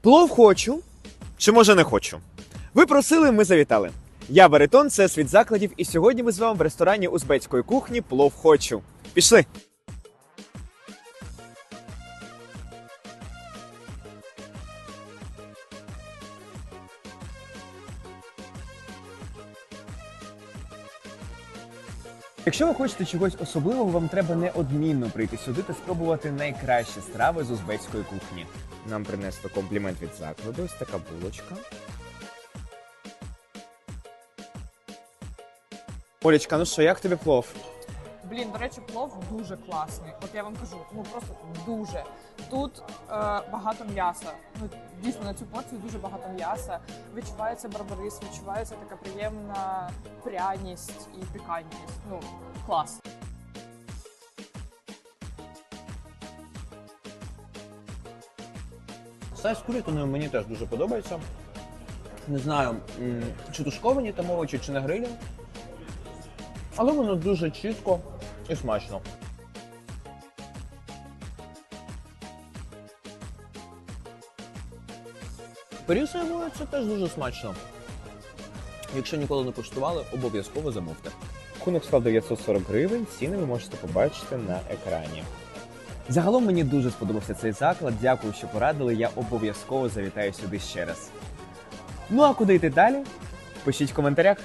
Плов хочу. Чи може не хочу? Ви просили, ми завітали. Я Баритон, це світ закладів, і сьогодні ми з вами в ресторані узбецької кухні Плов хочу. Пішли! Якщо ви хочете чогось особливого, вам треба неодмінно прийти сюди та спробувати найкращі страви з узбецької кухні. Нам принесли комплімент від закладу. Ось така булочка. Олічка, ну що, як тобі плов? Блін, до речі, плов дуже класний. От я вам кажу, ну просто дуже. Тут е, багато м'яса. Ну дійсно на цю порцію дуже багато м'яса. Відчувається барбарис, відчувається така приємна пряність і пікантність. Ну клас. Сайз з курятиною мені теж дуже подобається. Не знаю, чи тушковані там овочі, чи на грилі. Але воно дуже чітко і смачно. Пиріг з рибою це теж дуже смачно. Якщо ніколи не куштували, обов'язково замовте. Рахунок склав 940 гривень, ціни ви можете побачити на екрані. Загалом мені дуже сподобався цей заклад. Дякую, що порадили. Я обов'язково завітаю сюди ще раз. Ну а куди йти далі? Пишіть в коментарях.